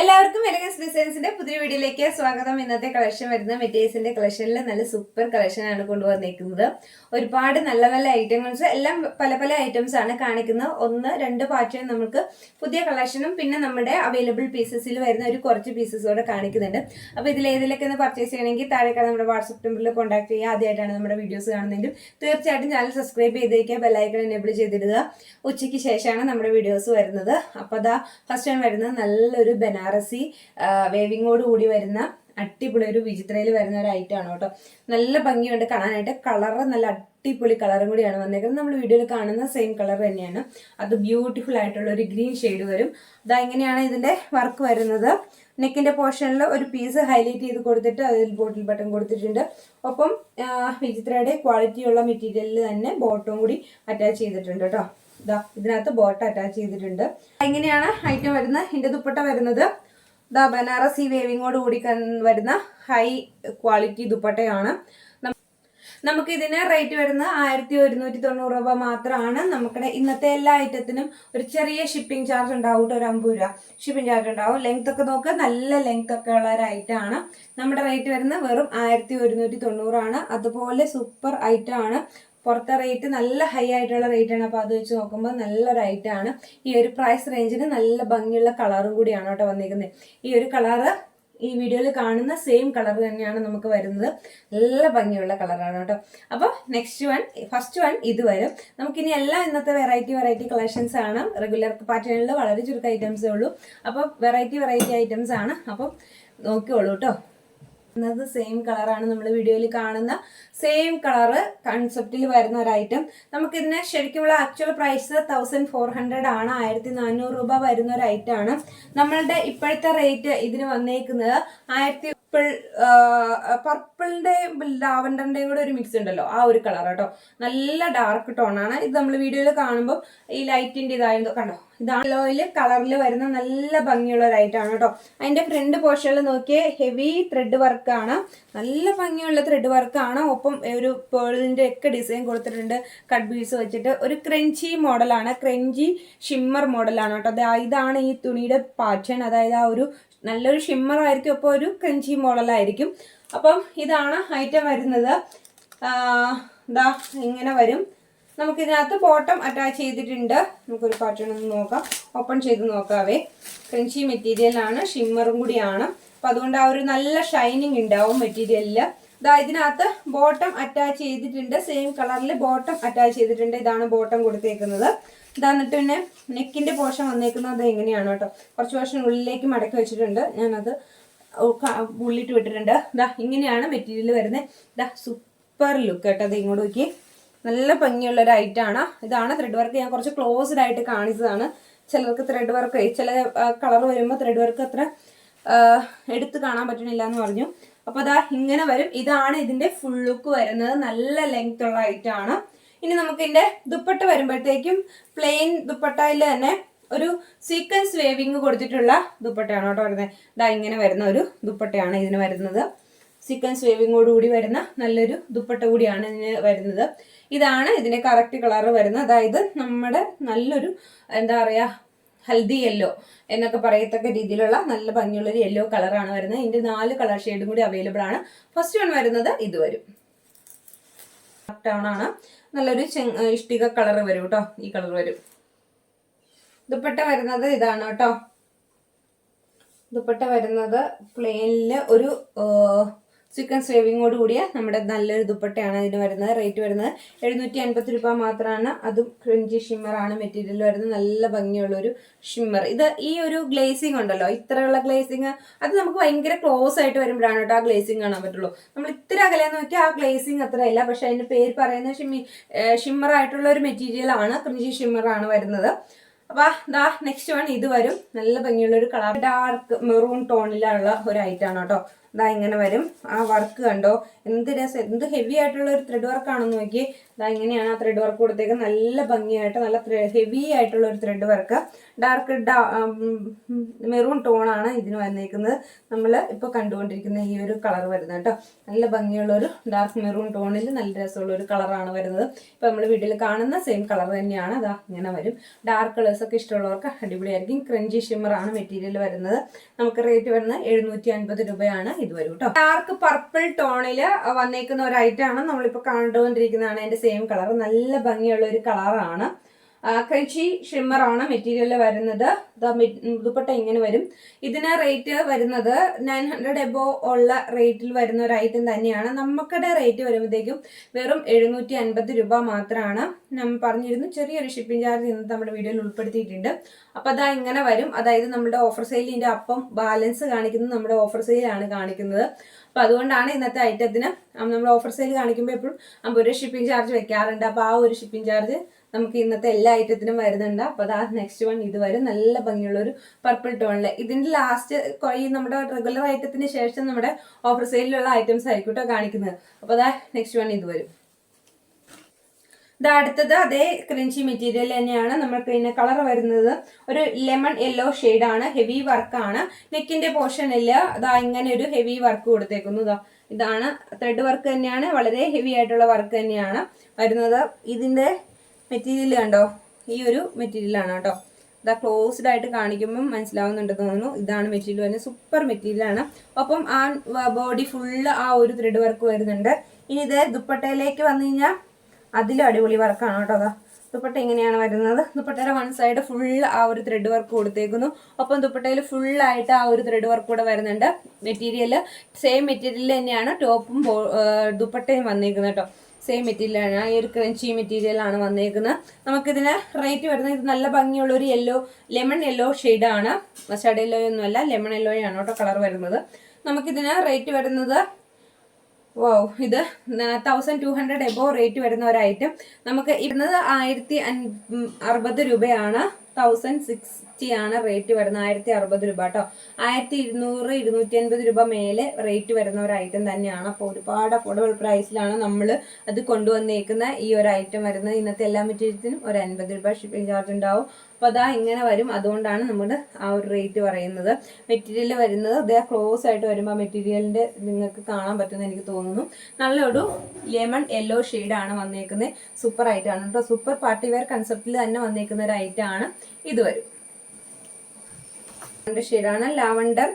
എല്ലാവർക്കും എലഗൻസ് ഡിസൈൻസിന്റെ പുതിയ വീഡിയോയിലേക്ക് സ്വാഗതം. ഇന്നത്തെ കളക്ഷൻ വരുന്ന മെറ്റീരിയൽസിന്റെ കളക്ഷനിൽ നല്ല സൂപ്പർ കളക്ഷൻ ആണ് കൊണ്ടുവന്നിരിക്കുന്നത് ഒരുപാട് നല്ല നല്ല ഐറ്റംസ് എല്ലാം പല പല ഐറ്റംസ് ആണ് കാണിക്കുന്നത്. ഒന്ന് രണ്ട് പാറ്റേൺ നമുക്ക് പുതിയ കളക്ഷനും പിന്നെ നമ്മുടെ അവൈലബിൾ പീസസിൽ വരുന്ന ഒരു കുറച്ച് പീസസോടെ കാണിക്കുന്നുണ്ട്. അപ്പോൾ ഇതിൽ ഏതിലൊക്കെ ഒന്ന് പർച്ചേസ് ചെയ്യണമെങ്കിൽ താഴേക്കാണ് നമ്മുടെ വാട്സപ്പ് നമ്പറിൽ കോൺടാക്ട് ചെയ്യുക. ആദ്യമായിട്ടാണ് നമ്മുടെ വീഡിയോസ് കാണുന്നതെങ്കിൽ തീർച്ചയായിട്ടും ചാനൽ സബ്സ്ക്രൈബ് ചെയ്തേക്കുക. ബെല്ലൈക്കൺ എനേബിൾ ചെയ്തിടുക. ഉച്ചയ്ക്ക് ശേഷമാണ് നമ്മുടെ വീഡിയോസ് വരുന്നത്. അപ്പോൾ അതാ ഫസ്റ്റ് ടൈം വരുന്നത് നല്ലൊരു ബനാറസി വേവിങ്ങോട് കൂടി വരുന്ന അടിപൊളി ഒരു വിചിത്രയിൽ വരുന്ന ഒരു ഐറ്റം ആണ് കേട്ടോ. നല്ല ഭംഗിയുണ്ട് കാണാനായിട്ട്. കളറ് നല്ല അടിപൊളി കളറും കൂടിയാണ് വന്നേക്കുന്നത്. നമ്മൾ വീഡിയോയിൽ കാണുന്ന സെയിം കളർ തന്നെയാണ്. അത് ബ്യൂട്ടിഫുൾ ആയിട്ടുള്ള ഒരു ഗ്രീൻ ഷെയ്ഡ് വരും. അതാ എങ്ങനെയാണ് ഇതിന്റെ വർക്ക് വരുന്നത്. നെക്കിന്റെ പോർഷനിൽ ഒരു പീസ് ഹൈലൈറ്റ് ചെയ്ത് കൊടുത്തിട്ട് അതിൽ ബോട്ടിൽ ബട്ടൺ കൊടുത്തിട്ടുണ്ട്. ഒപ്പം വിചിത്രയുടെ ക്വാളിറ്റിയുള്ള മെറ്റീരിയലിൽ തന്നെ ബോട്ടവും കൂടി അറ്റാച്ച് ചെയ്തിട്ടുണ്ട് കേട്ടോ. ഇതാ ഇതിനകത്ത് ബോട്ട് അറ്റാച്ച് ചെയ്തിട്ടുണ്ട്. എങ്ങനെയാണ് ഐറ്റം വരുന്നത്. ഇതിന്റെ ദുപ്പട്ട വരുന്നത്. ദാ ബനാറസി വേവിങ്ങോട് കൂടി വരുന്ന ഹൈ ക്വാളിറ്റി ദുപ്പട്ടയാണ്. നമുക്ക് ഇതിന് റേറ്റ് വരുന്നത് ആയിരത്തി ഒരുന്നൂറ്റി തൊണ്ണൂറ് രൂപ മാത്രമാണ്. നമുക്കിടെ ഇന്നത്തെ എല്ലാ ഐറ്റത്തിനും ഒരു ചെറിയ ഷിപ്പിംഗ് ചാർജ് ഉണ്ടാവും. ഒരു അമ്പത് രൂപ ഷിപ്പിംഗ് ചാർജ് ഉണ്ടാവും. ലെങ്ത് ഒക്കെ നോക്കുക നല്ല ലെങ്ത് ഒക്കെ ഉള്ള ഒരു ഐറ്റമാണ് നമ്മുടെ റേറ്റ് വരുന്നത് വെറും ആയിരത്തി ഒരുന്നൂറ്റി തൊണ്ണൂറാണ് അതുപോലെ സൂപ്പർ ഐറ്റം ആണ്. പുറത്തെ റേറ്റ് നല്ല ഹൈ ആയിട്ടുള്ള റേറ്റ് ആണ്. അപ്പോൾ അത് വെച്ച് നോക്കുമ്പോൾ നല്ലൊരു ഐറ്റമാണ് ഈ ഒരു പ്രൈസ് റേഞ്ചിന് നല്ല ഭംഗിയുള്ള കളറും കൂടിയാണ് കേട്ടോ വന്നിരിക്കുന്നത് ഈ ഒരു കളറ് ഈ വീഡിയോയിൽ കാണുന്ന സെയിം കളർ തന്നെയാണ് നമുക്ക് വരുന്നത്. നല്ല ഭംഗിയുള്ള കളറാണ് കേട്ടോ. അപ്പോൾ നെക്സ്റ്റ് വൺ ഫസ്റ്റ് വൺ ഇത് വരും. നമുക്കിനി എല്ലാം ഇന്നത്തെ വെറൈറ്റി വെറൈറ്റി കളക്ഷൻസ് ആണ്. റെഗുലർ പാറ്റേണിൽ വളരെ ചുരുക്കം ഐറ്റംസേ ഉള്ളൂ. അപ്പോൾ വെറൈറ്റി വെറൈറ്റി ഐറ്റംസ് ആണ്. അപ്പം നോക്കിയോളൂ കേട്ടോ. എന്നത് സെയിം കളറാണ് നമ്മൾ വീഡിയോയിൽ കാണുന്ന. സെയിം കളറ് കൺസെപ്റ്റിൽ വരുന്ന ഒരു ഐറ്റം നമുക്ക് നമുക്കിതിന് ശരിക്കുമുള്ള actual price thousand four hundred ആണ്. ആയിരത്തി നാനൂറ് രൂപ വരുന്ന ഒരു ഐറ്റം ആണ്. നമ്മളുടെ ഇപ്പോഴത്തെ റേറ്റ് ഇതിന് വന്നേക്കുന്നത് ആയിരത്തി പർപ്പിളിന്റെയും ലാവൻഡറിന്റെയും കൂടെ ഒരു മിക്സ് ഉണ്ടല്ലോ. ആ ഒരു കളർ കേട്ടോ നല്ല ഡാർക്ക് ടോൺ ആണ്. ഇത് നമ്മൾ വീഡിയോയിൽ കാണുമ്പോൾ ഈ ലൈറ്റിന്റെ ഇതായത് കണ്ടോ? ഇതാണ് യെല്ലോയിൽ കളറിൽ വരുന്ന നല്ല ഭംഗിയുള്ള ആണ് കേട്ടോ. അതിന്റെ ഫ്രണ്ട് പോർഷനിൽ നോക്കിയേ ഹെവി ത്രെഡ് വർക്കാണ് നല്ല ഭംഗിയുള്ള ത്രെഡ് വർക്കാണ് ഒപ്പം ഒരു പേളിന്റെ ഒക്കെ ഡിസൈൻ കൊടുത്തിട്ടുണ്ട്. കട്ട് ബീഡ്സ് വെച്ചിട്ട് ഒരു ക്രഞ്ചി മോഡലാണ് ക്രഞ്ചി ഷിമ്മർ മോഡലാണ് കേട്ടോ. അത് ഇതാണ് ഈ തുണിയുടെ പാറ്റേൺ അതായത് ആ ഒരു നല്ലൊരു ഷിമ്മർ ആയിരിക്കും. അപ്പോൾ ഒരു ക്രഞ്ചി മോഡലായിരിക്കും അപ്പം ഇതാണ് ഐറ്റം വരുന്നത്. ദാ ഇങ്ങനെ വരും. നമുക്കിതിനകത്ത് ബോട്ടം അറ്റാച്ച് ചെയ്തിട്ടുണ്ട്. നമുക്കൊരു പാറ്റേൺ ഒന്ന് നോക്കാം. ഓപ്പൺ ചെയ്ത് നോക്കാവേ. ക്രഞ്ചി മെറ്റീരിയലാണ് ഷിമ്മറും കൂടിയാണ്. അപ്പം അതുകൊണ്ട് ആ ഒരു നല്ല ഷൈനിങ് ഉണ്ടാവും മെറ്റീരിയലിൽ ഇതാ ഇതിനകത്ത് ബോട്ടം അറ്റാച്ച് ചെയ്തിട്ടുണ്ട്. സെയിം കളറിൽ ബോട്ടം അറ്റാച്ച് ചെയ്തിട്ടുണ്ട്. ഇതാണ് ബോട്ടം കൊടുത്തേക്കുന്നത്. ഇതാ എന്നിട്ട് പിന്നെ നെക്കിന്റെ പോർഷൻ വന്നേക്കുന്നത് എങ്ങനെയാണ് കേട്ടോ? കുറച്ച് പോർഷൻ ഉള്ളിലേക്ക് മടക്കി വെച്ചിട്ടുണ്ട്. ഞാനത് ഉള്ളിട്ട് വിട്ടിട്ടുണ്ട്. ഇതാ ഇങ്ങനെയാണ് മെറ്റീരിയൽ വരുന്നത്. ഇതാ സൂപ്പർ ലുക്ക് കേട്ടോ. അത് ഇങ്ങോട്ട് നോക്കി നല്ല ഭംഗിയുള്ള ഒരു ഐറ്റം ആണ്. ഇതാണ് ത്രെഡ് വർക്ക് ഞാൻ കുറച്ച് ക്ലോസ്ഡ് ആയിട്ട് കാണിച്ചതാണ്. ചിലർക്ക് ത്രെഡ് വർക്ക് ചില കളർ വരുമ്പോൾ ത്രെഡ് വർക്ക് അത്ര എടുത്ത് കാണാൻ പറ്റണില്ല എന്ന് പറഞ്ഞു. അപ്പോൾ അതാ ഇങ്ങനെ വരും. ഇതാണ് ഇതിന്റെ ഫുൾ ലുക്ക് വരുന്നത്. നല്ല ലെങ്ത് ഉള്ള ഐറ്റം ആണ്. ഇനി നമുക്ക് ഇതിന്റെ ദുപ്പട്ട വരുമ്പോഴത്തേക്കും പ്ലെയിൻ ദുപ്പട്ടയിൽ തന്നെ ഒരു സീക്വൻസ് വേവിങ് കൊടുത്തിട്ടുള്ള ദുപ്പട്ടയാണ് കേട്ടോ വരുന്നത്. ഇതാ ഇങ്ങനെ വരുന്ന ഒരു ദുപ്പട്ടയാണ് ഇതിന് വരുന്നത്. സീക്വൻസ് വേവിങ്ങോട് കൂടി വരുന്ന നല്ലൊരു ദുപ്പട്ട കൂടിയാണ് ഇതിന് വരുന്നത്. ഇതാണ് ഇതിന്റെ കറക്റ്റ് കളർ വരുന്നത്. അതായത് നമ്മുടെ നല്ലൊരു എന്താ പറയാ ഹൽദി യെല്ലോ എന്നൊക്കെ പറയത്തക്ക രീതിയിലുള്ള നല്ല ഭംഗിയുള്ള ഒരു യെല്ലോ കളറാണ് വരുന്നത്. ഇതിന്റെ നാല് കളർ ഷെയ്ഡും കൂടി അവൈലബിൾ ആണ്. ഫസ്റ്റ് വൺ വരുന്നത് ഇത് വരും ടൗൺ ആണ്. നല്ലൊരു ഇഷ്ടിക കളർ വരും കേട്ടോ ഈ കളർ വരും. ദുപ്പട്ട വരുന്നത് ഇതാണ് കേട്ടോ ദുപ്പട്ട വരുന്നത് പ്ലെയിനിൽ ഒരു ചിക്കൻ സേവിങ്ങോട് കൂടിയ നമ്മുടെ നല്ലൊരു ദുപ്പട്ടയാണ് ഇതിന് വരുന്നത്. റേറ്റ് വരുന്നത് എഴുന്നൂറ്റി അൻപത് രൂപ മാത്രമാണ് അതും ക്രിഞ്ചി ഷിമ്മറാണ് മെറ്റീരിയൽ വരുന്നത്. നല്ല ഭംഗിയുള്ള ഒരു ഷിമ്മർ ഇത് ഈ ഒരു ഗ്ലേസിംഗ് ഉണ്ടല്ലോ ഇത്രയുള്ള ഗ്ലേസിങ് അത് നമുക്ക് ഭയങ്കര ക്ലോസ് ആയിട്ട് വരുമ്പോഴാണ് കേട്ടോ ആ ഗ്ലേസിംഗ് കാണാൻ പറ്റുള്ളൂ. നമ്മൾ ഇത്ര അകലെന്ന് വെച്ചാൽ ആ ഗ്ലേസിംഗ് അത്രയല്ല. പക്ഷെ അതിന്റെ പേര് പറയുന്ന ഷിമ്മി ഷിമ്മർ ആയിട്ടുള്ള ഒരു ക്രിഞ്ചി ഷിമ്മർ ആണ് വരുന്നത്. അപ്പൊ ദാ നെക്സ്റ്റ് വൺ ഇത് വരും. നല്ല ഭംഗിയുള്ള ഒരു കളർ ഡാർക്ക് മെറൂൺ ടോണിലുള്ള ഒരു ഐറ്റാണ് കേട്ടോ. ഇതാ ഇങ്ങനെ വരും. ആ വർക്ക് കണ്ടോ? എന്ത് രസം. എന്ത് ഹെവി ആയിട്ടുള്ള ഒരു ത്രെഡ് വർക്കാണെന്ന് നോക്കി ഇതാ ഇങ്ങനെയാണ് ആ ത്രെഡ് വർക്ക് കൊടുത്തേക്ക് നല്ല ഭംഗിയായിട്ട് നല്ല ഹെവി ആയിട്ടുള്ള ഒരു ത്രെഡ് വർക്ക് ഡാർക്ക് മെറൂൺ ടോണാണ് ഇതിന് വന്നേക്കുന്നത്. നമ്മൾ ഇപ്പോൾ കണ്ടുകൊണ്ടിരിക്കുന്ന ഈ ഒരു കളർ വരുന്നത് കേട്ടോ. നല്ല ഭംഗിയുള്ള ഒരു ഡാർക്ക് മെറൂൺ ടോണിൽ നല്ല രസമുള്ള ഒരു കളറാണ് വരുന്നത്. ഇപ്പോൾ നമ്മൾ വീട്ടിൽ കാണുന്ന സെയിം കളർ തന്നെയാണ്. അതാ ഇങ്ങനെ വരും. ഡാർക്ക് കളേഴ്സ് ഒക്കെ ഇഷ്ടമുള്ളവർക്ക് അടിപൊളിയായിരിക്കും. ക്രഞ്ചി ഷിമ്മർ ആണ് മെറ്റീരിയൽ വരുന്നത്. നമുക്ക് റേറ്റ് വരുന്നത് എഴുന്നൂറ്റി അൻപത് രൂപയാണ്. ഇത് വരും കേട്ടോ. ഡാർക്ക് പർപ്പിൾ ടോണിൽ വന്നേക്കുന്ന ഒരു ഐറ്റം ആണ് നമ്മളിപ്പോൾ കണ്ടുകൊണ്ടിരിക്കുന്നതാണ്. സെയിം കളർ നല്ല ഭംഗിയുള്ള ഒരു കളറാണ് ക്രഞ്ചി ഷിമ്മർ ആണ് മെറ്റീരിയൽ വരുന്നത്. ദുപ്പട്ട ഇങ്ങനെ വരും. ഇതിന് റേറ്റ് വരുന്നത് നയൻ ഹൺഡ്രഡ് എബോ ഉള്ള റേറ്റിൽ വരുന്ന ഒരു ഐറ്റം തന്നെയാണ്. നമുക്കിടെ റേറ്റ് വരുമ്പോഴത്തേക്കും വെറും എഴുന്നൂറ്റി അൻപത് രൂപ മാത്രമാണ് നമ്മൾ പറഞ്ഞിരുന്നു ചെറിയൊരു ഷിപ്പിംഗ് ചാർജ് ഇന്ന് നമ്മുടെ വീഡിയോയിൽ ഉൾപ്പെടുത്തിയിട്ടുണ്ട്. അപ്പോൾ അതാ ഇങ്ങനെ വരും. അതായത് നമ്മുടെ ഓഫർ സെയിലിന്റെ അപ്പം ബാലൻസ് കാണിക്കുന്നത് നമ്മുടെ ഓഫർ സെയിലാണ് കാണിക്കുന്നത്. അപ്പോൾ അതുകൊണ്ടാണ് ഇന്നത്തെ ഐറ്റത്തിന് നമ്മൾ ഓഫർ സെയിൽ കാണിക്കുമ്പോൾ എപ്പോഴും അമ്പത് രൂപ ഷിപ്പിംഗ് ചാർജ് വെക്കാറുണ്ട്. അപ്പോൾ ആ ഒരു ഷിപ്പിംഗ് ചാർജ് നമുക്ക് ഇന്നത്തെ എല്ലാ ഐറ്റത്തിനും വരുന്നുണ്ട്. അപ്പോൾ അതാ നെക്സ്റ്റ് വൺ ഇത് വരും. നല്ല ഭംഗിയുള്ള ഒരു പർപ്പിൾ ടോണിൽ ഇതിന്റെ ലാസ്റ്റ് ഈ നമ്മുടെ റെഗുലർ ഐറ്റത്തിന് ശേഷം നമ്മുടെ ഓഫർ സെയിലുള്ള ഐറ്റംസ് ആയിരിക്കും കേട്ടോ കാണിക്കുന്നത്. അപ്പോൾ അതാ നെക്സ്റ്റ് വൺ ഇത് വരും. ഇത് അടുത്തത് അതേ ക്രഞ്ചി മെറ്റീരിയൽ തന്നെയാണ്. നമ്മൾ പിന്നെ കളർ വരുന്നത് ഒരു ലെമൺ യെല്ലോ ആണ്. ഹെവി വർക്കാണ് നെക്കിന്റെ പോർഷനിൽ അതാ ഇങ്ങനെ ഒരു ഹെവി വർക്ക് കൊടുത്തേക്കുന്നു ഇതാ ഇതാണ് ത്രെഡ് വർക്ക് തന്നെയാണ്. വളരെ ഹെവി ആയിട്ടുള്ള വർക്ക് തന്നെയാണ് വരുന്നത്. ഇതിന്റെ മെറ്റീരിയൽ കണ്ടോ? ഈ ഒരു മെറ്റീരിയലാണ് കേട്ടോ. ഇതാ ക്ലോസ്ഡ് ആയിട്ട് കാണിക്കുമ്പം മനസ്സിലാവുന്നുണ്ടെന്ന് തോന്നുന്നു. ഇതാണ് മെറ്റീരിയൽ വരുന്നത്. സൂപ്പർ മെറ്റീരിയലാണ് ഒപ്പം ആ ബോഡി ഫുള്ള് ആ ഒരു ത്രെഡ് വർക്ക് വരുന്നുണ്ട്. ഇനി ഇത് ദുപ്പട്ടയിലേക്ക് വന്നു കഴിഞ്ഞാൽ അതിലും അടിപൊളി വർക്കാണ് കേട്ടോ അതാ. ദുപ്പട്ട ഇങ്ങനെയാണ് വരുന്നത്. ദുപ്പട്ടയുടെ വൺ സൈഡ് ഫുൾ ആ ഒരു ത്രെഡ് വർക്ക് കൊടുത്തേക്കുന്നു. ഒപ്പം ദുപ്പട്ടയിൽ ആയിട്ട് ആ ഒരു ത്രെഡ് വർക്ക് കൂടെ വരുന്നുണ്ട്. മെറ്റീരിയൽ സെയിം മെറ്റീരിയൽ തന്നെയാണ് ടോപ്പും ദുപ്പട്ടയും വന്നേക്കുന്നത് കേട്ടോ. സെയിം മെറ്റീരിയലാണ് ഈ ഒരു ക്രഞ്ചി മെറ്റീരിയലാണ് വന്നേക്കുന്നത്. നമുക്കിതിന് റേറ്റ് വരുന്നത് ഇത് നല്ല ഭംഗിയുള്ള ഒരു യെല്ലോ ലെമൺ യെല്ലോ ആണ്. മസ്റ്റാർഡ് യെല്ലോ ലെമൺ യെല്ലോയാണ് കേട്ടോ കളർ വരുന്നത്. നമുക്കിതിന് റേറ്റ് വരുന്നത് വോ ഇത് thousand two hundred above rate വരുന്ന ഒരു ഐറ്റം നമുക്ക് ഇരുന്നത് ആയിരത്തി അൻ- അറുപത് രൂപയാണ്. തൗസൻഡ് സിക്സ്റ്റി ആണ് റേറ്റ് വരുന്നത്. ആയിരത്തി അറുപത് രൂപ കേട്ടോ ആയിരത്തി ഇരുന്നൂറ് ഇരുന്നൂറ്റി അൻപത് രൂപ മേലെ റേറ്റ് വരുന്ന ഒരു ഐറ്റം തന്നെയാണ്. അപ്പോൾ ഒരുപാട് അഫോർഡബിൾ പ്രൈസിലാണ് നമ്മൾ അത് കൊണ്ടുവന്നേക്കുന്ന ഈ ഒരു ഐറ്റം വരുന്നത്. ഇന്നത്തെ എല്ലാ മെറ്റീരിയൽസിനും ഒരു അൻപത് രൂപ ഷിപ്പിംഗ് ചാർജ് ഉണ്ടാവും. അപ്പോൾ അതാ ഇങ്ങനെ വരും. അതുകൊണ്ടാണ് നമ്മുടെ ആ ഒരു റേറ്റ് പറയുന്നത്. മെറ്റീരിയൽ വരുന്നത് അതേ ക്ലോസ് ആയിട്ട് വരുമ്പോൾ മെറ്റീരിയലിന്റെ നിങ്ങൾക്ക് കാണാൻ പറ്റുമെന്ന് എനിക്ക് തോന്നുന്നു. നല്ലൊരു ലെമൺ യെല്ലോ ആണ് വന്നേക്കുന്നത് സൂപ്പർ ആയിട്ടാണ് കേട്ടോ സൂപ്പർ പാർട്ടി വെയർ കൺസെപ്റ്റിൽ തന്നെ വന്നേക്കുന്ന ഒരു ഐറ്റമാണ് ഇത് വരും. ഷെയ്ഡാണ്. ലാവണ്ടർ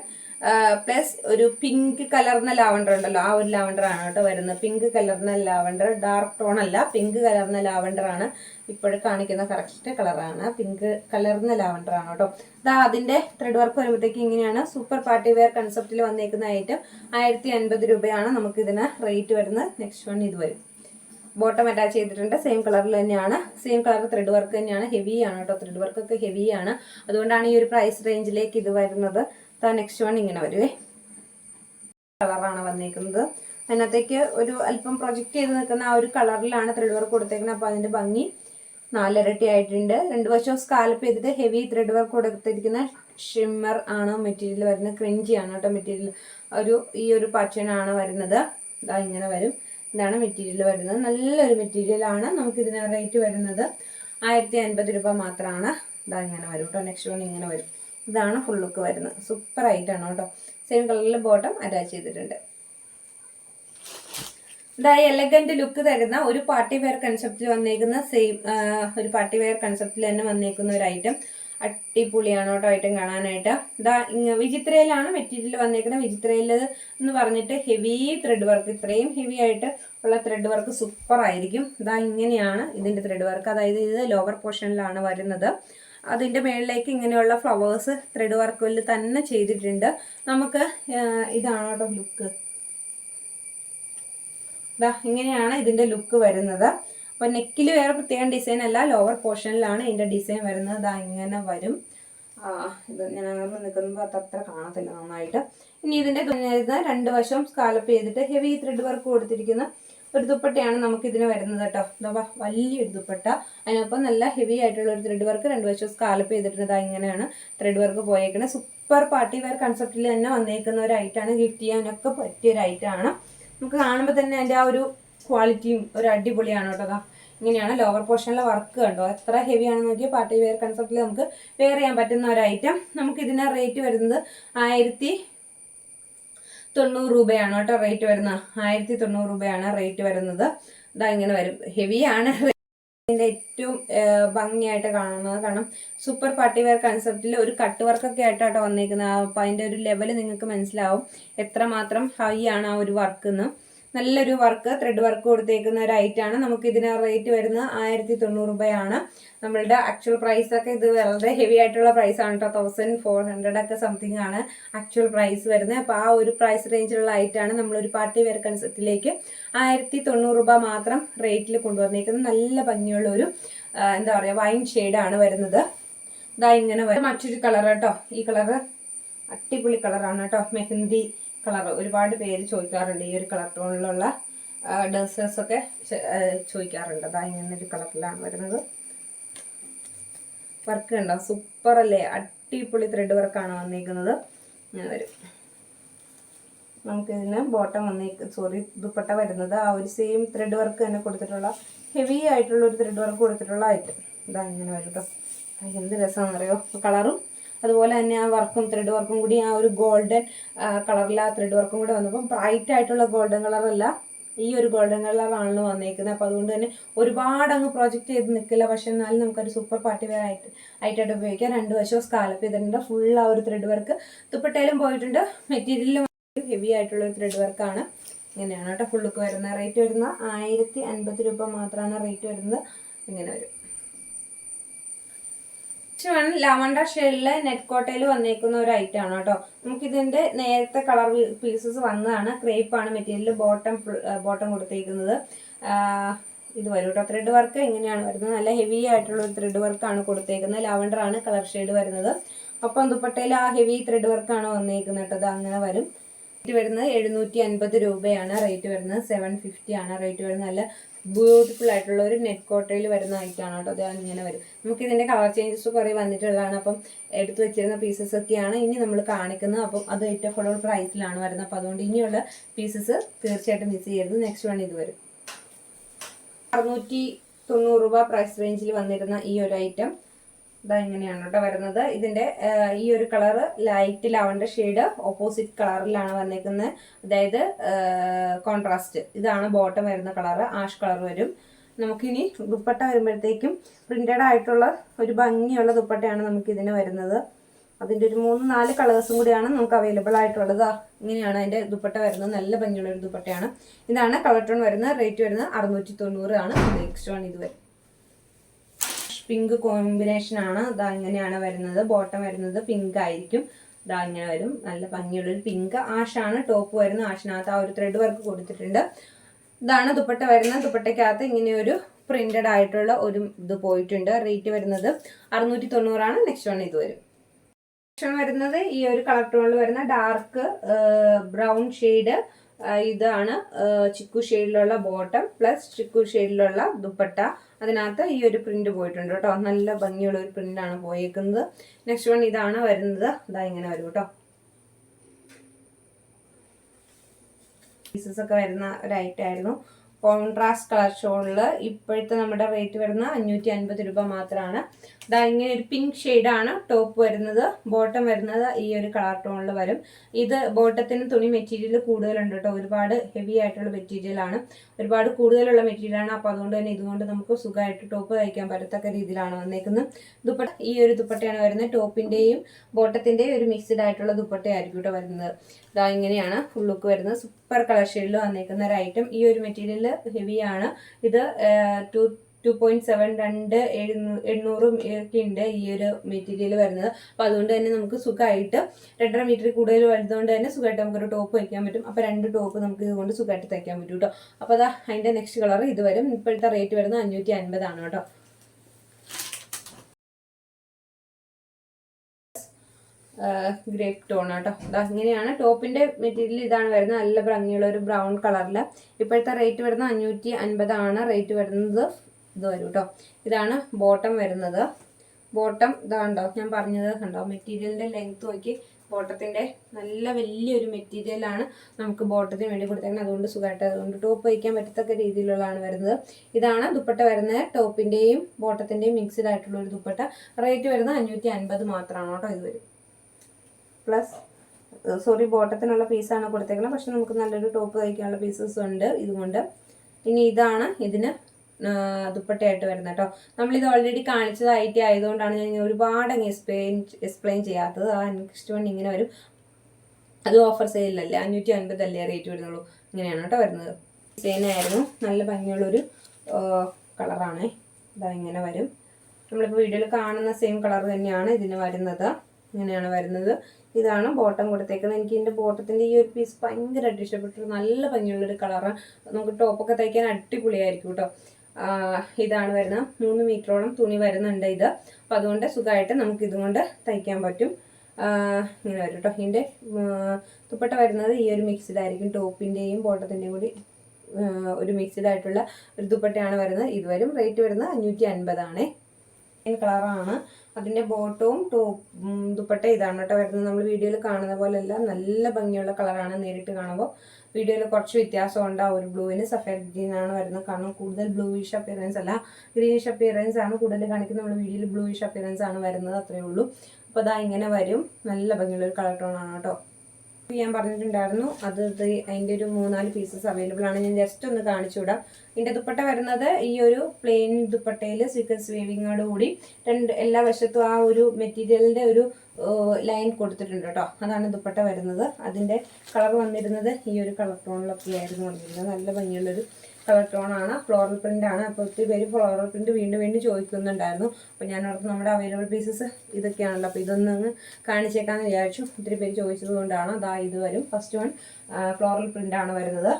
പ്ലസ് ഒരു പിങ്ക് കലർന്ന ലാവണ്ടർ ഉണ്ടല്ലോ ആ ഒരു ലാവണ്ടർ ആണ് കേട്ടോ വരുന്നത്. പിങ്ക് കലർന്ന ലാവണ്ടർ ഡാർക്ക് ടോൺ അല്ല പിങ്ക് കലർന്ന ലാവണ്ടർ ആണ്. ഇപ്പോഴും കാണിക്കുന്ന കറക്റ്റ് കളറാണ് പിങ്ക് കലർന്ന ലാവണ്ടർ ആണ് കേട്ടോ. ഇതാ അതിന്റെ ത്രെഡ് വർക്ക് വരുമ്പോഴത്തേക്ക് ഇങ്ങനെയാണ്. സൂപ്പർ പാർട്ടി വെയർ കൺസെപ്റ്റിൽ വന്നേക്കുന്ന ഐറ്റം ആയിരത്തി രൂപയാണ് നമുക്ക് ഇതിന് റേറ്റ് വരുന്നത്. നെക്സ്റ്റ് വൺ ഇത് വരും. ബോട്ടം അറ്റാച്ച് ചെയ്തിട്ടുണ്ട്. സെയിം കളറിൽ തന്നെയാണ്. സെയിം കളർ ത്രെഡ് വർക്ക് തന്നെയാണ്. ഹെവി ആണ് കേട്ടോ. ത്രെഡ് വർക്ക് ഒക്കെ ഹെവി ആണ്. അതുകൊണ്ടാണ് ഈ ഒരു പ്രൈസ് റേഞ്ചിലേക്ക് ഇത് വരുന്നത്. നെക്സ്റ്റ് വൺ ഇങ്ങനെ വരുവേ. കളറാണ് വന്നേക്കുന്നത്. അതിനകത്തേക്ക് ഒരു അല്പം പ്രൊജക്റ്റ് ചെയ്ത് നിൽക്കുന്ന ആ ഒരു കളറിലാണ് ത്രെഡ് വർക്ക് കൊടുത്തേക്കുന്നത്. അപ്പോൾ അതിന്റെ ഭംഗി നാലിരട്ടി ആയിട്ടുണ്ട്. രണ്ട് വശവും സ്കാലപ്പ് ചെയ്തിട്ട് ഹെവി ത്രെഡ് വർക്ക് കൊടുത്തിരിക്കുന്ന ഷിമ്മർ ആണ് മെറ്റീരിയൽ വരുന്നത്. ക്രിഞ്ചി ആണ് കേട്ടോ മെറ്റീരിയൽ ഒരു ഈ ഒരു പാറ്റേൺ ആണ് വരുന്നത്. ഇതാ ഇങ്ങനെ വരും. ഇതാണ് മെറ്റീരിയൽ വരുന്നത്. നല്ലൊരു മെറ്റീരിയൽ ആണ് നമുക്ക് ഇതിന് റേറ്റ് വരുന്നത് ആയിരത്തി അൻപത് രൂപ മാത്രമാണ്. ഇതാ ഇങ്ങനെ വരും കേട്ടോ നെക്സ്റ്റ് വൺ ഇങ്ങനെ വരും. ഇതാണ് ഫുൾ ലുക്ക് വരുന്നത്. സൂപ്പർ ആയിട്ടാണ് കേട്ടോ സെയിം കളറിൽ ബോട്ടം അറ്റാച്ച് ചെയ്തിട്ടുണ്ട്. ഇതാ എലഗന്റ് ലുക്ക് തരുന്ന ഒരു പാർട്ടി വെയർ കൺസെപ്റ്റിൽ വന്നേക്കുന്ന സെയിം ഒരു പാർട്ടി വെയർ കൺസെപ്റ്റിൽ തന്നെ വന്നേക്കുന്ന ഒരു ഐറ്റം അടിപൊളിയാണ് കേട്ടോ ഐറ്റം കാണാനായിട്ട് ഇതാ വിചിത്രയിലാണ് മെറ്റീരിയൽ വന്നേക്കുന്നത് വിചിത്രയിൽ എന്ന് പറഞ്ഞിട്ട് ഹെവി ത്രെഡ് വർക്ക് ഇത്രയും ഹെവി ആയിട്ട് ഉള്ള ത്രെഡ് വർക്ക് സൂപ്പർ ആയിരിക്കും. ഇതാ ഇങ്ങനെയാണ് ഇതിന്റെ ത്രെഡ് വർക്ക് അതായത് ഇത് ലോവർ പോർഷനിലാണ് വരുന്നത്. അതിന്റെ മേളിലേക്ക് ഇങ്ങനെയുള്ള ഫ്ലവേഴ്സ് ത്രെഡ് വർക്കിൽ തന്നെ ചെയ്തിട്ടുണ്ട്. നമുക്ക് ഇതാണ് കേട്ടോ ലുക്ക് ഇതാ ഇങ്ങനെയാണ് ഇതിന്റെ ലുക്ക് വരുന്നത്. അപ്പോൾ നെക്കിൽ വേറെ പ്രത്യേകം ഡിസൈൻ അല്ല ലോവർ പോർഷനിലാണ് ഇതിന്റെ ഡിസൈൻ വരുന്നത്. അത് ഇങ്ങനെ വരും. ഇത് ഞാൻ അങ്ങനെ അത് അത്ര കാണത്തില്ല നന്നായിട്ട്. ഇനി തുണിയിരുന്ന രണ്ട് വശം സ്കാലപ്പ് ചെയ്തിട്ട് ഹെവി ത്രെഡ് വർക്ക് കൊടുത്തിരിക്കുന്ന ഒരു ദുപ്പട്ടയാണ് നമുക്ക് ഇതിന് വരുന്നത് കേട്ടോ. എന്താ വലിയ വലിയൊരു ദുപ്പട്ട. അതിനൊപ്പം നല്ല ഹെവി ആയിട്ടുള്ള ഒരു ത്രെഡ് വർക്ക് രണ്ട് വശം സ്കാലപ്പ് ചെയ്തിട്ടുണ്ട്. ഇങ്ങനെയാണ് ത്രെഡ് വർക്ക് പോയേക്കുന്നത് സൂപ്പർ പാർട്ടി വെയർ കൺസെപ്റ്റിൽ തന്നെ വന്നേക്കുന്ന ഒരു ഐറ്റാണ് ഗിഫ്റ്റ് ചെയ്യാനൊക്കെ പറ്റിയ ഒരു ഐറ്റാണ് നമുക്ക് കാണുമ്പോൾ തന്നെ അതിന്റെ ആ ഒരു ക്വാളിറ്റിയും ഒരു അടിപൊളിയാണ് കേട്ടോ ഇങ്ങനെയാണ് ലോവർ പോർഷനിലെ വർക്ക് കണ്ടോ? എത്ര ഹെവി ആണെന്ന് നോക്കിയാൽ പാർട്ടി വെയർ കൺസെപ്റ്റിൽ നമുക്ക് വെയർ ചെയ്യാൻ പറ്റുന്ന ഒരു ഐറ്റം നമുക്ക് ഇതിന് റേറ്റ് വരുന്നത് ആയിരത്തി തൊണ്ണൂറ് രൂപയാണ് കേട്ടോ റേറ്റ് വരുന്നത് ആയിരത്തി തൊണ്ണൂറ് രൂപയാണ് റേറ്റ് വരുന്നത്. ഇതാ ഇങ്ങനെ വരും. ഹെവിയാണ് ഇതിന്റെ ഏറ്റവും ഭംഗിയായിട്ട് കാണുന്നത്. കാരണം സൂപ്പർ പാർട്ടി വെയർ കൺസെപ്റ്റിൽ ഒരു കട്ട് വർക്കൊക്കെ ആയിട്ടാട്ടോ വന്നേക്കുന്നത്. അപ്പം അതിന്റെ ഒരു ലെവൽ നിങ്ങൾക്ക് മനസ്സിലാവും. എത്രമാത്രം ഹൈ ആണ് ആ ഒരു വർക്ക് എന്ന് നല്ലൊരു വർക്ക് ത്രെഡ് വർക്ക് കൊടുത്തേക്കുന്ന ഒരു ഐറ്റാണ് നമുക്ക് ഇതിന് റേറ്റ് വരുന്നത് ആയിരത്തി തൊണ്ണൂറ് രൂപയാണ് നമ്മളുടെ ആക്ച്വൽ പ്രൈസ് ഒക്കെ ഇത് വളരെ ഹെവി ആയിട്ടുള്ള പ്രൈസ് ആണ് കേട്ടോ തൗസൻഡ് ഫോർ ഹൺഡ്രഡ് ഒക്കെ സംതിങ് ആണ് ആക്ച്വൽ പ്രൈസ് വരുന്നത്. അപ്പോൾ ആ ഒരു പ്രൈസ് റേഞ്ചിലുള്ള ഐറ്റാണ് ഒരു പാർട്ടി വെയർ കൺസെപ്റ്റിലേക്ക് ആയിരത്തി തൊണ്ണൂറ് രൂപ മാത്രം റേറ്റിൽ കൊണ്ടുവന്നേക്കുന്നത്. നല്ല ഭംഗിയുള്ള ഒരു എന്താ പറയുക വൈൻ ഷെയ്ഡാണ് വരുന്നത്. ഇതാ ഇങ്ങനെ വരും മറ്റൊരു കളർ കേട്ടോ ഈ കളറ് അടിപൊളി കളറാണ് കേട്ടോ മെഹന്തി കളർ ഒരുപാട് പേര് ചോദിക്കാറുണ്ട്. ഈ ഒരു കളർ ടോണിലുള്ള ഡ്രസ്സസ് ഒക്കെ ചോദിക്കാറുണ്ട്. അതാ ഇങ്ങനെ ഒരു കളറിലാണ് വരുന്നത്. വർക്ക് ഉണ്ടോ സൂപ്പർ അല്ലേ? അടിപൊളി ത്രെഡ് വർക്കാണ് വന്നിരിക്കുന്നത് ഇങ്ങനെ വരും. നമുക്കിതിന് ബോട്ടം വന്നേക്ക് സോറി ദുപ്പട്ട വരുന്നത്. ആ ഒരു സെയിം ത്രെഡ് വർക്ക് തന്നെ കൊടുത്തിട്ടുള്ള ഹെവി ആയിട്ടുള്ള ഒരു ത്രെഡ് വർക്ക് കൊടുത്തിട്ടുള്ള ഐറ്റം ഇതാ ഇങ്ങനെ വരും കേട്ടോ എന്ത് രസമാണെന്നറിയോ? കളറും അതുപോലെ തന്നെ ആ വർക്കും ത്രെഡ് വർക്കും കൂടി ആ ഒരു ഗോൾഡൻ കളറിൽ ആ ത്രെഡ് വർക്കും കൂടെ വന്നപ്പം ബ്രൈറ്റ് ആയിട്ടുള്ള ഗോൾഡൻ കളറല്ല ഈ ഒരു ഗോൾഡൻ കളറാണല്ലോ വന്നേക്കുന്നത്. അപ്പോൾ അതുകൊണ്ട് തന്നെ ഒരുപാട് അങ്ങ് പ്രൊജക്റ്റ് ചെയ്ത് നിൽക്കില്ല പക്ഷെ എന്നാലും നമുക്കൊരു സൂപ്പർ പാർട്ടി വെയർ ആയിട്ട് ആയിട്ടായിട്ട് ഉപയോഗിക്കാം. രണ്ട് വശവും സ്കാലപ്പ് ചെയ്തിട്ടുണ്ട്. ഫുൾ ആ ഒരു ത്രെഡ് വർക്ക് ദുപ്പട്ടയിലും പോയിട്ടുണ്ട്. മെറ്റീരിയലും ഹെവി ആയിട്ടുള്ള ഒരു ത്രെഡ് വർക്കാണ് ഇങ്ങനെയാണ് കേട്ടോ ഫുള്ളുക്ക് വരുന്നത്. റേറ്റ് വരുന്നത് ആയിരത്തി അൻപത് രൂപ മാത്രമാണ് റേറ്റ് വരുന്നത്. ഇങ്ങനെ വരും. വൺ ലാവണ്ടർ ഷെയ്ഡിലെ നെറ്റ് കോട്ടയിൽ വന്നേക്കുന്ന ഒരു ഐറ്റം ആണ് കേട്ടോ. നമുക്ക് ഇതിന്റെ നേരത്തെ കളർ പീസസ് വന്നതാണ്. ക്രേപ്പ് ആണ് മെറ്റീരിയൽ ബോട്ടം ബോട്ടം കൊടുത്തേക്കുന്നത്. ഇത് വരും കേട്ടോ. ത്രെഡ് വർക്ക് എങ്ങനെയാണ് വരുന്നത്. നല്ല ഹെവി ആയിട്ടുള്ള ഒരു ത്രെഡ് വർക്കാണ് കൊടുത്തേക്കുന്നത്. ലാവണ്ടർ ആണ് കളർ ഷെയ്ഡ് വരുന്നത്. അപ്പം ദുപ്പട്ടയിൽ ആ ഹെവി ത്രെഡ് വർക്കാണ് വന്നേക്കുന്നത് കേട്ടോ. അത് അങ്ങനെ വരും. റേറ്റ് വരുന്നത് എഴുന്നൂറ്റി അൻപത് രൂപയാണ്. റേറ്റ് വരുന്നത് സെവൻ ഫിഫ്റ്റി ആണ്. റേറ്റ് വരുന്നത് നല്ല ബ്യൂട്ടിഫുൾ ആയിട്ടുള്ള ഒരു നെറ്റ് കോട്ടയിൽ വരുന്ന ഐറ്റാണ് കേട്ടോ. അത് ഇങ്ങനെ വരും. നമുക്ക് ഇതിന്റെ കളർ ചേഞ്ചസ് കുറേ വന്നിട്ടുള്ളതാണ്. അപ്പം എടുത്തു വെച്ചിരുന്ന പീസസ് ഒക്കെയാണ് ഇനി നമ്മൾ കാണിക്കുന്നത്. അപ്പം അത് ഏറ്റവും കൂടുതൽ പ്രൈസിലാണ് വരുന്നത്. അപ്പം അതുകൊണ്ട് ഇനിയുള്ള പീസസ് തീർച്ചയായിട്ടും മിസ് ചെയ്യരുത്. നെക്സ്റ്റ് വൺ ഇത് വരും. അറുന്നൂറ്റി തൊണ്ണൂറ് രൂപ പ്രൈസ് റേഞ്ചിൽ വന്നിരുന്ന ഈ ഒരു ഐറ്റം ഇതാ ഇങ്ങനെയാണ് കേട്ടോ വരുന്നത്. ഇതിന്റെ ഈ ഒരു colour light lavender shade opposite കളറിലാണ് വന്നേക്കുന്നത് അതായത് കോൺട്രാസ്റ്റ് ഇതാണ് ബോട്ടം വരുന്ന കളറ് ആഷ് കളർ വരും. നമുക്കിനി ദുപ്പട്ട വരുമ്പോഴത്തേക്കും പ്രിന്റഡ് ആയിട്ടുള്ള ഒരു ഭംഗിയുള്ള ദുപ്പട്ടയാണ് നമുക്ക് ഇതിന് വരുന്നത്. അതിന്റെ ഒരു മൂന്ന് നാല് കളേഴ്സും കൂടിയാണ് നമുക്ക് അവൈലബിൾ ആയിട്ടുള്ളത്. ഇങ്ങനെയാണ് അതിന്റെ ദുപ്പട്ട വരുന്നത്. നല്ല ഭംഗിയുള്ള ഒരു ദുപ്പട്ടയാണ്. ഇതാണ് കളർ ടോൺ വരുന്നത്. റേറ്റ് വരുന്നത് അറുന്നൂറ്റി തൊണ്ണൂറ് ആണ്. നെക്സ്റ്റ് വൺ ഇത് വരും. പിങ്ക് കോമ്പിനേഷൻ ആണ്. ഇതാ ഇങ്ങനെയാണ് വരുന്നത്. ബോട്ടം വരുന്നത് പിങ്ക് ആയിരിക്കും. ഇതാ ഇങ്ങനെ വരും. നല്ല ഭംഗിയുള്ളൊരു പിങ്ക് ആഷാണ് ടോപ്പ് വരുന്നത്. ആഷിനകത്ത് ആ ഒരു ത്രെഡ് വർക്ക് കൊടുത്തിട്ടുണ്ട്. ഇതാണ് ദുപ്പട്ട വരുന്നത്. ദുപ്പട്ടയ്ക്കകത്ത് ഇങ്ങനെ ഒരു പ്രിന്റഡ് ആയിട്ടുള്ള ഒരു ഇത് പോയിട്ടുണ്ട്. റേറ്റ് വരുന്നത് അറുന്നൂറ്റി തൊണ്ണൂറാണ് നെക്സ്റ്റ് വൺ ഇത് വരും. നെക്സ്റ്റ് വൺ വരുന്നത് ഈ ഒരു കളർ ടോണിൽ വരുന്ന ഡാർക്ക് ബ്രൗൺ ഷെയ്ഡ് ഇതാണ് ചിക്കു ഷെയ്ഡിലുള്ള ബോട്ടം പ്ലസ് ചിക്കു ഷെയ്ഡിലുള്ള ദുപ്പട്ട. അതിനകത്ത് ഈ ഒരു പ്രിന്റ് പോയിട്ടുണ്ട് കേട്ടോ. നല്ല ഭംഗിയുള്ള ഒരു പ്രിന്റ് ആണ് പോയേക്കുന്നത്. നെക്സ്റ്റ് വൺ ഇതാണ് വരുന്നത്. ഇതാ ഇങ്ങനെ വരും കേട്ടോ. പീസസ് ഒക്കെ വരുന്ന ഒരു ഐറ്റം ആയിരുന്നു. കോൺട്രാസ്റ്റ് കളർ ഷോണിൽ ഇപ്പോഴത്തെ നമ്മുടെ റേറ്റ് വരുന്ന അഞ്ഞൂറ്റി അൻപത് രൂപ മാത്രമാണ് ഇതാ ഇങ്ങനെ ഒരു പിങ്ക് ഷെയ്ഡാണ് ടോപ്പ് വരുന്നത് ബോട്ടം വരുന്നത് ഈ ഒരു കളർ ടോണിൽ വരും. ഇത് ബോട്ടത്തിന് തുണി മെറ്റീരിയൽ കൂടുതലുണ്ട് കേട്ടോ. ഒരുപാട് ഹെവി ആയിട്ടുള്ള മെറ്റീരിയലാണ് ഒരുപാട് കൂടുതലുള്ള മെറ്റീരിയലാണ് അപ്പോൾ അതുകൊണ്ട് തന്നെ ഇതുകൊണ്ട് നമുക്ക് സുഖമായിട്ട് ടോപ്പ് തയ്ക്കാൻ പറ്റത്തക്ക രീതിയിലാണ് വന്നേക്കുന്നത്. ദുപ്പട്ട ഈ ഒരു ദുപ്പട്ടയാണ് വരുന്നത്. ടോപ്പിന്റെയും ബോട്ടത്തിന്റെയും ഒരു മിക്സ്ഡ് ആയിട്ടുള്ള ദുപ്പട്ടയായിരിക്കും കേട്ടോ വരുന്നത്. ഇതാ ഇങ്ങനെയാണ് ഫുൾ ലുക്ക് വരുന്നത്. സൂപ്പർ കളർ ഷെയ്ഡിൽ വന്നേക്കുന്ന ഒരു ഐറ്റം ഈ ഒരു മെറ്റീരിയൽ ഹെവി ആണ് ഇത് ടു ടു പോയിന്റ് സെവൻ രണ്ട് എണ്ണൂറും ഒക്കെ ഉണ്ട് ഈ ഒരു മെറ്റീരിയൽ വരുന്നത്. അപ്പൊ അതുകൊണ്ട് തന്നെ നമുക്ക് സുഖമായിട്ട് രണ്ടര മീറ്റർ കൂടുതൽ വരുന്നതുകൊണ്ട് തന്നെ സുഖമായിട്ട് നമുക്കൊരു ടോപ്പ് വയ്ക്കാൻ പറ്റും. അപ്പൊ രണ്ട് ടോപ്പ് നമുക്ക് ഇതുകൊണ്ട് സുഖമായിട്ട് തയ്ക്കാൻ പറ്റും കേട്ടോ അപ്പൊ അതാ അതിന്റെ നെക്സ്റ്റ് കളർ ഇത് വരും. ഇപ്പോഴത്തെ റേറ്റ് വരുന്നത് അഞ്ഞൂറ്റി അൻപതാണ് കേട്ടോ ഗ്രേപ്പ് ടോൺ കേട്ടോ ദാ ഇങ്ങനെയാണ്. ടോപ്പിന്റെ മെറ്റീരിയൽ ഇതാണ് വരുന്നത്. നല്ല ഭംഗിയുള്ള ഒരു ബ്രൗൺ കളറിൽ ഇപ്പോഴത്തെ റേറ്റ് വരുന്നത് അഞ്ഞൂറ്റി അൻപതാണ് റേറ്റ് വരുന്നത് ഇത് വരും കേട്ടോ ഇതാണ് ബോട്ടം വരുന്നത്. ബോട്ടം ഇതാണ്ടോ ഞാൻ പറഞ്ഞത് കണ്ടോ? മെറ്റീരിയലിന്റെ ലെങ്ത് നോക്കി. ബോട്ടത്തിന്റെ നല്ല വലിയൊരു മെറ്റീരിയലാണ് നമുക്ക് ബോട്ടത്തിന് വേണ്ടി കൊടുത്തേക്കുന്നത്. അതുകൊണ്ട് സുഖമായിട്ട് അതുകൊണ്ട് ടോപ്പ് വയ്ക്കാൻ പറ്റത്തക്ക രീതിയിലുള്ളതാണ് വരുന്നത്. ഇതാണ് ദുപ്പട്ട വരുന്നത്. ടോപ്പിന്റെയും ബോട്ടത്തിന്റെയും മിക്സ്ഡ് ആയിട്ടുള്ള ഒരു ദുപ്പട്ട. റേറ്റ് വരുന്നത് അഞ്ഞൂറ്റി അൻപത് മാത്രമാണ് കേട്ടോ ഇത് വരും. പ്ലസ് സോറി ബോട്ടത്തിനുള്ള പീസാണ് കൊടുത്തേക്കുന്നത് പക്ഷെ നമുക്ക് നല്ലൊരു ടോപ്പ് തയ്ക്കാനുള്ള പീസസ് ഉണ്ട് ഇതുകൊണ്ട്. ഇനി ഇതാണ് ഇതിന് ദുപ്പട്ടയായിട്ട് വരുന്നത് കേട്ടോ. നമ്മളിത് ഓൾറെഡി കാണിച്ചതായിട്ട് ആയതുകൊണ്ടാണ് ഞാൻ ഒരുപാട് അങ്ങ് എക്സ്പ്ലെയിൻ എക്സ്പ്ലെയിൻ ചെയ്യാത്തത്. ആ വൺ ഇങ്ങനെ വരും. അത് ഓഫർ സെയിലല്ലേ അഞ്ഞൂറ്റി അൻപതല്ലേ റേറ്റ് വരുന്നുള്ളൂ. ഇങ്ങനെയാണ് കേട്ടോ വരുന്നത്. ഡിസൈനായിരുന്നു നല്ല ഭംഗിയുള്ളൊരു കളറാണ് ഇതാ ഇങ്ങനെ വരും. നമ്മളിപ്പോൾ വീഡിയോയിൽ കാണുന്ന സെയിം കളർ തന്നെയാണ് ഇതിന് വരുന്നത്. ഇങ്ങനെയാണ് വരുന്നത്. ഇതാണ് ബോട്ടം കൊടുത്തേക്കുന്നത്. എനിക്ക് ഇതിന്റെ ബോട്ടത്തിന്റെ ഈ ഒരു പീസ് ഭയങ്കരമായിട്ട് ഇഷ്ടപ്പെട്ടു. നല്ല ഭംഗിയുള്ളൊരു കളറാണ് നമുക്ക് ടോപ്പൊക്കെ തയ്ക്കാൻ അടിപൊളിയായിരിക്കും കേട്ടോ ഇതാണ് വരുന്നത്. മൂന്ന് മീറ്ററോളം തുണി വരുന്നുണ്ട് ഇത്. അപ്പോൾ അതുകൊണ്ട് സുഖമായിട്ട് നമുക്ക് ഇതുകൊണ്ട് തയ്ക്കാൻ പറ്റും. ഇങ്ങനെ വരും കേട്ടോ ഇതിന്റെ തുപ്പട്ട വരുന്നത് ഈ ഒരു മിക്സിലായിരിക്കും ടോപ്പിന്റെയും ബോട്ടത്തിന്റെയും കൂടി ഒരു മിക്സ്ഡ് ആയിട്ടുള്ള ഒരു ദുപ്പട്ടയാണ് വരുന്നത്. ഇതുവരും റേറ്റ് വരുന്നത് അഞ്ഞൂറ്റി അൻപതാണേ. കളറാണ്. അതിന്റെ ബോട്ടവും ടോപ്പ് ദുപ്പട്ട ഇതാണ് കേട്ടോ വരുന്നത്. നമ്മൾ വീഡിയോയിൽ കാണുന്ന പോലെയല്ല നല്ല ഭംഗിയുള്ള കളറാണ് നേരിട്ട് കാണുമ്പോൾ. വീഡിയോയിൽ കുറച്ച് വ്യത്യാസം ഉണ്ട്. ആ ഒരു ബ്ലൂവിന് സഫേദ് ഗ്രീൻ ആണ് വരുന്നത്. കാരണം കൂടുതൽ ബ്ലൂയിഷ് അപ്പിയറൻസ് അല്ല ഗ്രീനിഷ് അപ്പിയറൻസ് ആണ് കൂടുതൽ കാണിക്കുന്നത്. നമ്മൾ വീഡിയോയിൽ ബ്ലൂയിഷ് അപ്പിയറൻസ് ആണ് വരുന്നത് അത്രയേ ഉള്ളൂ. അപ്പോൾ അതാ ഇങ്ങനെ വരും. നല്ല ഭംഗിയുള്ള ഒരു കളർ ടോണാണ് കേട്ടോ. ഞാൻ പറഞ്ഞിട്ടുണ്ടായിരുന്നു. അത് അതിന്റെ ഒരു മൂന്നാൽ പീസസ് അവൈലബിൾ ആണ്. ഞാൻ ജസ്റ്റ് ഒന്ന് കാണിച്ചു വിടാം. ഇതിന്റെ ദുപ്പട്ട വരുന്നത് ഈ ഒരു പ്ലെയിൻ ദുപ്പട്ടയിൽ സീക്വൻസ് വീവിങ്ങോട് കൂടി രണ്ട് എല്ലാ വശത്തും ആ ഒരു മെറ്റീരിയലിന്റെ ഒരു ലൈൻ കൊടുത്തിട്ടുണ്ട് കേട്ടോ അതാണ് ദുപ്പട്ട വരുന്നത്. അതിന്റെ കളർ വന്നിരുന്നത് ഈ ഒരു കളർ ടോണിലൊക്കെ ആയിരുന്നു വന്നിരുന്നത്. നല്ല ഭംഗിയുള്ളൊരു കളർ ടോണാണ് ഫ്ലോറൽ പ്രിന്റ് ആണ്. അപ്പോൾ ഒത്തിരി പേര് ഫ്ലോറൽ പ്രിന്റ് വീണ്ടും വീണ്ടും ചോദിക്കുന്നുണ്ടായിരുന്നു. അപ്പോൾ ഞാൻ ഓർത്ത് നമ്മുടെ അവൈലബിൾ പീസസ് ഇതൊക്കെയാണല്ലോ. അപ്പോൾ ഇതൊന്ന് അങ്ങ് കാണിച്ചേക്കാന്ന് വിചാരിച്ചു. ഒത്തിരി പേര് ചോദിച്ചത് കൊണ്ടാണ്. അതാ ഇത് വരും. ഫസ്റ്റ് വൺ ഫ്ലോറൽ പ്രിന്റ് ആണ് വരുന്നത്.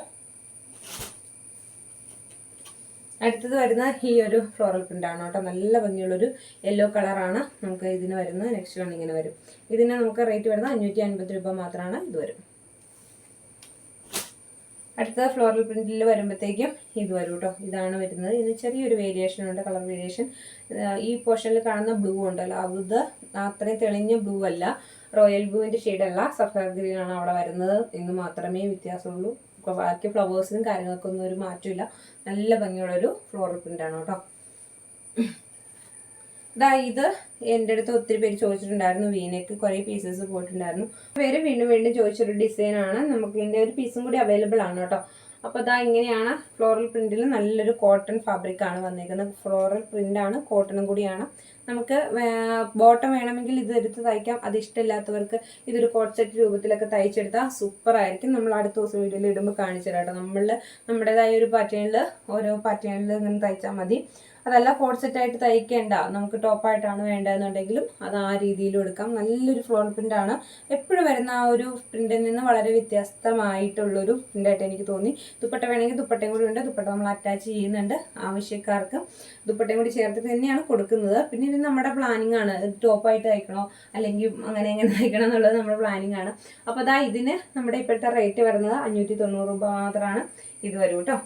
അടുത്തത് വരുന്ന ഈ ഒരു ഫ്ലോറൽ പ്രിന്റ് ആണ് കേട്ടോ. നല്ല ഭംഗിയുള്ളൊരു യെല്ലോ കളറാണ് നമുക്ക് ഇതിന് വരുന്നത്. നെക്സ്റ്റ് വൺ ഇങ്ങനെ വരും. ഇതിന് നമുക്ക് റേറ്റ് വരുന്നത് അഞ്ഞൂറ്റി അൻപത് രൂപ മാത്രമാണ് ഇത് വരും. അടുത്ത ഫ്ലോറൽ പ്രിന്റിൽ വരുമ്പോഴത്തേക്കും ഇത് വരും കേട്ടോ ഇതാണ് വരുന്നത്. ഇതിന് ചെറിയൊരു വേരിയേഷൻ ഉണ്ട് കളർ വേരിയേഷൻ ഈ പോർഷനിൽ കാണുന്ന ബ്ലൂ ഉണ്ടല്ലോ. അത് അത്രയും തെളിഞ്ഞ ബ്ലൂ അല്ല. റോയൽ ബ്ലൂവിന്റെ ഷെയ്ഡല്ല സഫർ ഗ്രീൻ ആണ് അവിടെ വരുന്നത്. എന്ന് മാത്രമേ വ്യത്യാസമുള്ളൂ. ബാക്കി ഫ്ലവേഴ്സിനും കാര്യങ്ങൾക്കൊന്നും ഒരു മാറ്റമില്ല. നല്ല ഭംഗിയുള്ളൊരു ഫ്ലോറൽ പ്രിന്റാണ് കേട്ടോ. ദാ ഇത് എന്റെ അടുത്ത് ഒത്തിരി പേര് ചോദിച്ചിട്ടുണ്ടായിരുന്നു. വീനയ്ക്ക് കുറേ പീസസ് പോയിട്ടുണ്ടായിരുന്നു. പേര് വീണ്ടും വീണ്ടും ചോദിച്ചൊരു ഡിസൈനാണ് നമുക്ക് ഇതിന്റെ ഒരു പീസും കൂടി അവൈലബിൾ ആണ് കേട്ടോ. അപ്പോൾ ഇതാ ഇങ്ങനെയാണ് ഫ്ലോറൽ പ്രിന്റിൽ നല്ലൊരു കോട്ടൺ ഫാബ്രിക് ആണ് വന്നേക്കുന്നത്. ഫ്ലോറൽ പ്രിന്റ് ആണ് കോട്ടണും കൂടിയാണ്. നമുക്ക് ബോട്ടം വേണമെങ്കിൽ ഇത് എടുത്ത് തയ്ക്കാം. അത് ഇഷ്ടമില്ലാത്തവർക്ക് ഇതൊരു കോട്ട് സെറ്റ് രൂപത്തിലൊക്കെ തയ്ച്ചെടുത്താൽ സൂപ്പർ ആയിരിക്കും നമ്മൾ അടുത്ത ദിവസം വീഡിയോയിൽ ഇടുമ്പോൾ കാണിച്ചു തരാം കേട്ടോ. നമ്മൾ നമ്മുടേതായ ഒരു പാറ്റേണിൽ ഓരോ പാറ്റേണിൽ ഇങ്ങനെ തയ്ച്ചാൽ മതി. അതല്ല കോഡ് സെറ്റ് ആയിട്ട് തയ്ക്കേണ്ട. നമുക്ക് ടോപ്പായിട്ടാണ് വേണ്ടതെന്നുണ്ടെങ്കിലും അത് ആ രീതിയിലും എടുക്കാം. നല്ലൊരു ഫ്ലോർ പ്രിന്റാണ് എപ്പോഴും വരുന്ന ആ ഒരു പ്രിന്റിൽ നിന്ന് വളരെ വ്യത്യസ്തമായിട്ടുള്ളൊരു പ്രിന്റായിട്ട് എനിക്ക് തോന്നി. ദുപ്പട്ട വേണമെങ്കിൽ ദുപ്പട്ടയും കൂടി ഉണ്ട്. ദുപ്പട്ട നമ്മൾ അറ്റാച്ച് ചെയ്യുന്നുണ്ട് ആവശ്യക്കാർക്ക്. ദുപ്പട്ടയും കൂടി ചേർത്ത് തന്നെയാണ് കൊടുക്കുന്നത്. പിന്നെ ഇത് നമ്മുടെ പ്ലാനിങ് ആണ്. ടോപ്പായിട്ട് തയ്ക്കണോ? അല്ലെങ്കിൽ അങ്ങനെ എങ്ങനെ തയ്ക്കണം എന്നുള്ളത് നമ്മുടെ പ്ലാനിങ് ആണ്. അപ്പോൾ അതാ ഇതിന് നമ്മുടെ ഇപ്പോഴത്തെ റേറ്റ് വരുന്നത് അഞ്ഞൂറ്റി തൊണ്ണൂറ് രൂപ മാത്രമാണ്. ഇത് വരും കേട്ടോ.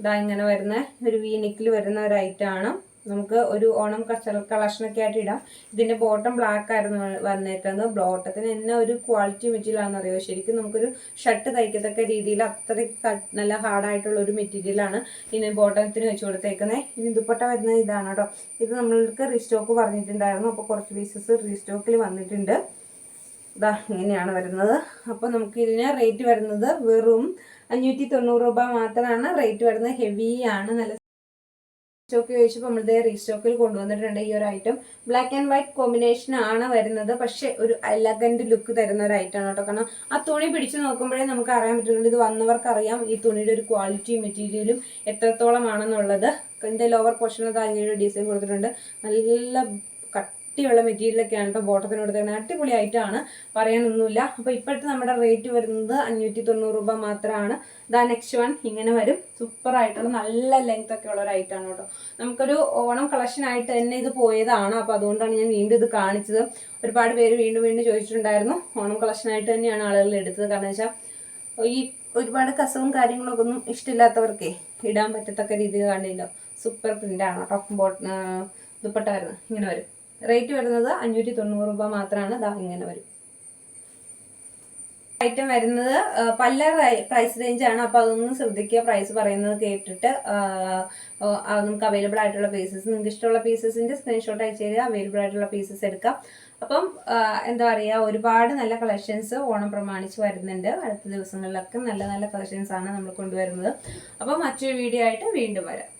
ഇതാ ഇങ്ങനെ വരുന്ന ഒരു വീനിക്കിൽ വരുന്ന ഒരു ഐറ്റം ആണ്. നമുക്ക് ഒരു ഓണം കളക്ഷനൊക്കെ ആയിട്ട് ഇടാം. ഇതിന്റെ ബോട്ടം ബ്ലാക്ക് ആയിരുന്നു വന്നേക്കുന്നത്. ബോട്ടത്തിന് എന്നെ ഒരു ക്വാളിറ്റി മെറ്റീരിയൽ അറിയോ? ശരിക്കും നമുക്കൊരു ഷർട്ട് തയ്ക്കത്തക്ക രീതിയിൽ അത്രയ്ക്ക് നല്ല ഹാർഡായിട്ടുള്ള ഒരു മെറ്റീരിയൽ ആണ് ഇനി ബോട്ടത്തിന് വെച്ച് കൊടുത്തേക്കുന്നത് ഇനി ദുപ്പട്ട വരുന്ന ഇതാണ് കേട്ടോ. ഇത് നമ്മൾക്ക് റീസ്റ്റോക്ക് പറഞ്ഞിട്ടുണ്ടായിരുന്നു. അപ്പോൾ കുറച്ച് പീസസ് റീസ്റ്റോക്കിൽ വന്നിട്ടുണ്ട്. ഇതാ ഇങ്ങനെയാണ് വരുന്നത്. അപ്പോൾ നമുക്ക് ഇതിന് റേറ്റ് വരുന്നത് വെറും അഞ്ഞൂറ്റി തൊണ്ണൂറ് രൂപ മാത്രമാണ് റേറ്റ് വരുന്നത്. ഹെവി ആണ്. നല്ല സ്റ്റോക്ക് ചോദിച്ചപ്പോൾ നമ്മളിത് റീസ്റ്റോക്കിൽ കൊണ്ടുവന്നിട്ടുണ്ട് ഈ ഒരു item black and white combination ആണ് വരുന്നത്. പക്ഷെ ഒരു എലഗന്റ് ലുക്ക് തരുന്ന ഒരു ഐറ്റം ആണ് കേട്ടോ. കാരണം ആ തുണി പിടിച്ച് നോക്കുമ്പോഴേ നമുക്ക് അറിയാൻ പറ്റുന്നുണ്ട് ഇത് വന്നവർക്ക് അറിയാം ഈ തുണിയുടെ ഒരു ക്വാളിറ്റിയും മെറ്റീരിയലും എത്രത്തോളം ആണെന്നുള്ളത് ഇതിന്റെ ലോവർ പോർഷനിൽ അതിന്റെ ഡിസൈൻ കൊടുത്തിട്ടുണ്ട്. നല്ല കട്ടിയുള്ള മെറ്റീരിയലൊക്കെയാണ് കേട്ടോ ബോട്ടത്തിന് കൊടുത്തേക്കുന്നത് അടിപൊളി ആയിട്ടാണ് പറയാനൊന്നുമില്ല. അപ്പോൾ ഇപ്പോഴത്തെ നമ്മുടെ റേറ്റ് വരുന്നത് അഞ്ഞൂറ്റി തൊണ്ണൂറ് രൂപ മാത്രമാണ്. ദാ നെക്സ്റ്റ് വൺ ഇങ്ങനെ വരും. സൂപ്പർ ആയിട്ടുള്ള നല്ല ലെങ്ത് ഒക്കെ ഉള്ള ഒരു ഐറ്റാണ് കേട്ടോ. നമുക്കൊരു ഓണം കളക്ഷൻ ആയിട്ട് തന്നെ ഇത് പോയതാണ്. അപ്പോൾ അതുകൊണ്ടാണ് ഞാൻ വീണ്ടും ഇത് കാണിച്ചത്. ഒരുപാട് പേര് വീണ്ടും വീണ്ടും ചോദിച്ചിട്ടുണ്ടായിരുന്നു. ഓണം കളക്ഷൻ ആയിട്ട് തന്നെയാണ് ആളുകൾ എടുത്തത്. കാരണം വെച്ചാൽ ഈ ഒരുപാട് കസവും കാര്യങ്ങളൊക്കെ ഒന്നും ഇഷ്ടമില്ലാത്തവർക്കേ ഇടാൻ പറ്റത്തക്ക രീതിയിൽ കാണില്ല. സൂപ്പർ പ്രിന്റ് ആണ് കേട്ടോ. ബോട്ട് ദുപ്പട്ട ഇങ്ങനെ വരും. റേറ്റ് വരുന്നത് അഞ്ഞൂറ്റി തൊണ്ണൂറ് രൂപ മാത്രമാണ്. ദാ ഇങ്ങനെ വരും. ഐറ്റം വരുന്നത് പല പ്രൈസ് റേഞ്ച് ആണ്. അപ്പോൾ അതൊന്ന് ശ്രദ്ധിക്കുക. പ്രൈസ് പറയുന്നത് കേട്ടിട്ട് നമുക്ക് അവൈലബിൾ ആയിട്ടുള്ള പീസസ് നിങ്ങൾക്ക് ഇഷ്ടമുള്ള പീസസിന്റെ സ്ക്രീൻഷോട്ട് അയച്ചു തരിക. അവൈലബിൾ ആയിട്ടുള്ള പീസസ് എടുക്കാം. അപ്പം എന്താ പറയുക ഒരുപാട് നല്ല കളക്ഷൻസ് ഓണം പ്രമാണിച്ച് വരുന്നുണ്ട്. അടുത്ത ദിവസങ്ങളിലൊക്കെ നല്ല നല്ല കളക്ഷൻസ് ആണ് നമ്മൾ കൊണ്ടുവരുന്നത്. അപ്പം മറ്റൊരു വീഡിയോ ആയിട്ട് വീണ്ടും വരാം.